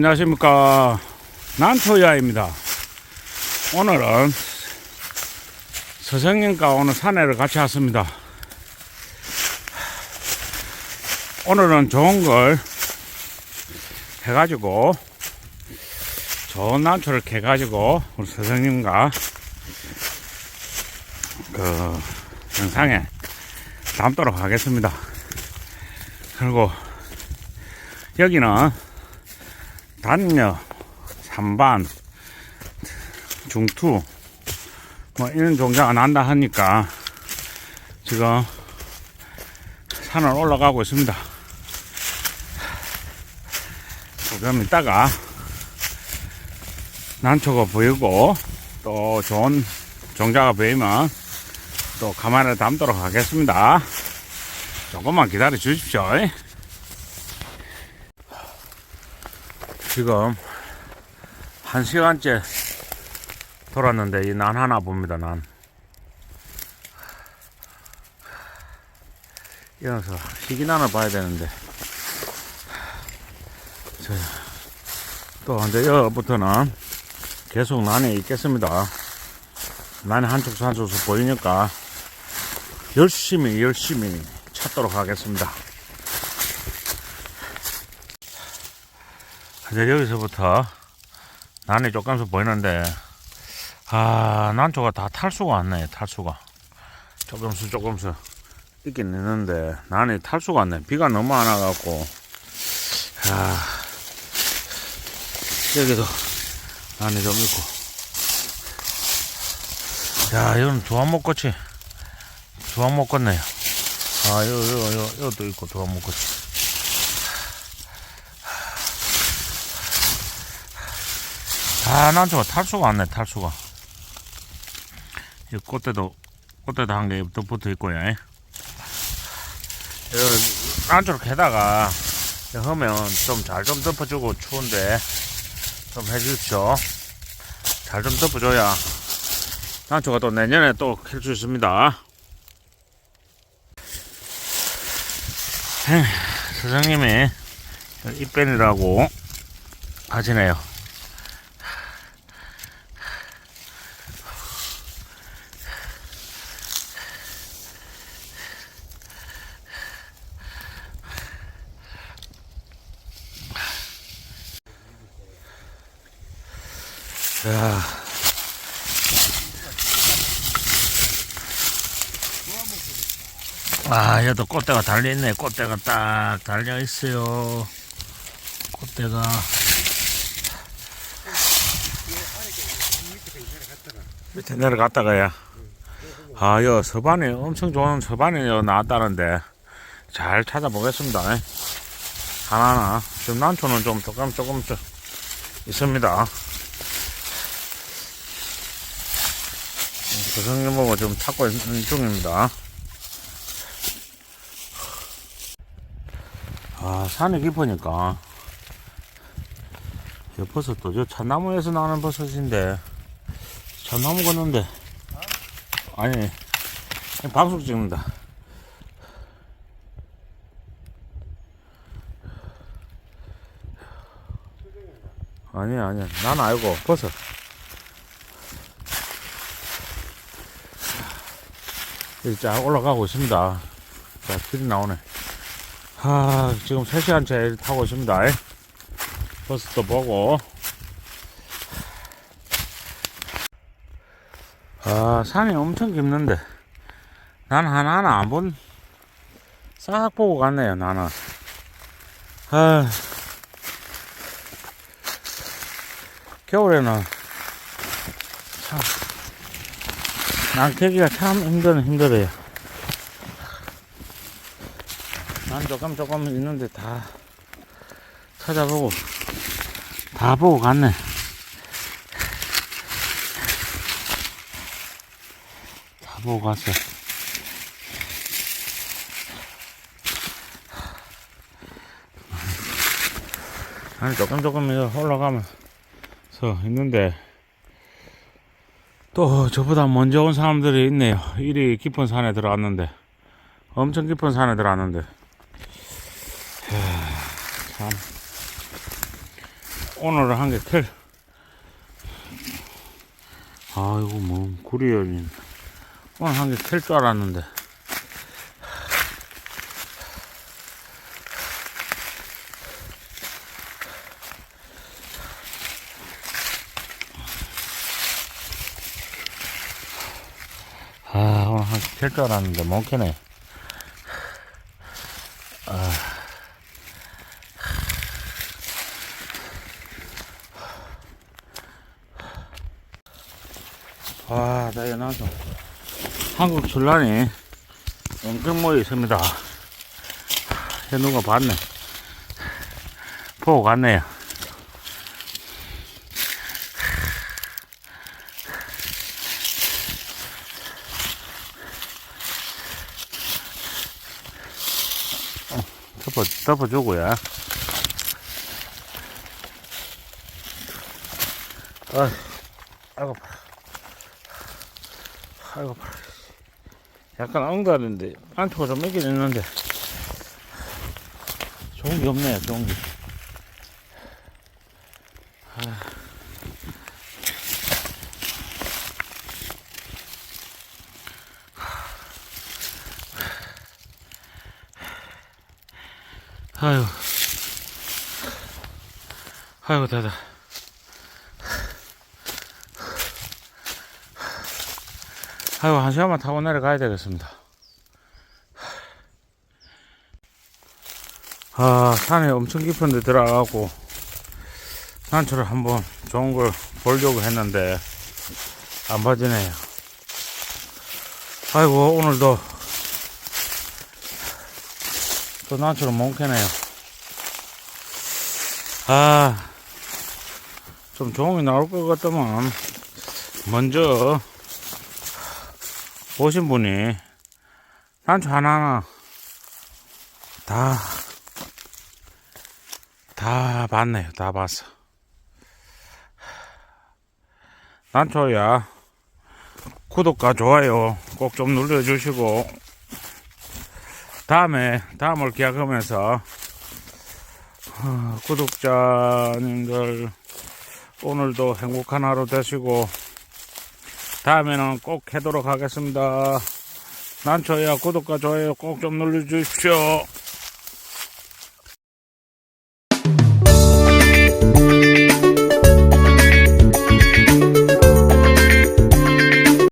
안녕하십니까. 난초야입니다. 오늘은 서성님과 오늘 산에를 같이 왔습니다. 오늘은 좋은 걸 해가지고 좋은 난초를 캐가지고 우리 서성님과 그 영상에 담도록 하겠습니다. 그리고 여기는 단녀, 산반, 중투 뭐 이런 종자가 난다 하니까 지금 산을 올라가고 있습니다. 조금 있다가 난초가 보이고 또 좋은 종자가 보이면 또 카메라에 담도록 하겠습니다. 조금만 기다려 주십시오. 지금 한 시간째 돌았는데 이 난 하나 봅니다 난. 이어서 희귀난을 봐야 되는데. 자, 또 이제 여부터는 계속 난이 있겠습니다. 난이 한쪽 산쪽 보이니까 열심히 열심히 찾도록 하겠습니다 이제 여기서부터 난이 조금씩 보이는데 아 난초가 다 탈수가 왔네 탈수가. 조금씩 조금씩 있긴 있는데 난이 탈수가 왔네. 비가 너무 안 와갖고. 아 여기도 난이 좀 있고. 야 이건 두한목꽃이 두한목꽃네요 아 요 요 요 요도 있고 두한목꽃이 아, 난초가 탈수가 안 네, 탈수가. 이 꽃대도, 꽃대도 한 개 또 붙어 있고요. 이 난초를 캐다가, 하면 좀잘좀 덮어주고 추운데, 좀 해주십시오. 잘 좀 덮어줘야, 난초가 또 내년에 또 캘 수 있습니다. 에휴, 사장님이 입뺀이라고 하시네요. 자. 아, 여기도 꽃대가 달려있네. 꽃대가 딱 달려있어요. 꽃대가. 밑에 내려갔다가야. 아, 여 서반이 엄청 좋은 서반이 여 나왔다는데. 잘 찾아보겠습니다. 하나하나. 지금 난초는 좀 조금 조금씩 있습니다. 조성님보고 지금 찾고 있는 중입니다. 아, 산이 깊으니까. 이 버섯도 저 참나무에서 나는 버섯인데, 참나무 걷는데, 아니, 방송 찍는다. 아니야, 아니야. 난 알고, 버섯. 여기 쫙 올라가고 있습니다. 자, 길이 나오네. 아, 지금 3시간째 타고 있습니다. 버스도 보고. 아, 산이 엄청 깊는데. 난 하나하나 안 본, 싹 보고 갔네요, 나는. 아, 겨울에는 참, 낭태기가 참 힘드는 힘들어요. 난 조금 조금 있는데 다 찾아보고 다 보고 갔네. 다 보고 갔어. 아니 조금 조금 올라가면서 있는데 또 저보다 먼저 온 사람들이 있네요. 이리 깊은 산에 들어왔는데 엄청 깊은 산에 들어왔는데 이야, 참 오늘은 한개 캘. 아이고, 뭐, 열린. 오늘 한개캘줄 알았는데. 아, 오늘 한 개 캘 줄 알았는데, 못 캐네. 와, 나 나도 한국 전란이 엄청 모여 있습니다. 현우가 봤네. 보고 갔네요. 덮어, 덮어주고요. 아, 아이고, 아이고 팔. 약간 엉달인데 안쪽으로 좀 매긴 있는데 좋은 게 없네요 좋은 게 아유. 아이고 대다 아이고 한 시간만 타고 내려가야 되겠습니다. 아 산에 엄청 깊은 데 들어가고 산초를 한번 좋은 걸 보려고 했는데 안 봐지네요. 아이고 오늘도 또 난초를 못 캐네요 아좀 좋은 게 나올 것 같더만 먼저 오신 분이 난초 하나하나 다, 다 봤네요. 다 봤어. 난초야, 구독과 좋아요 꼭 좀 눌러주시고, 다음에, 다음을 기약하면서, 어, 구독자님들, 오늘도 행복한 하루 되시고, 다음에는 꼭 하도록 하겠습니다. 난초야 구독과 좋아요 꼭 좀 눌러주십시오.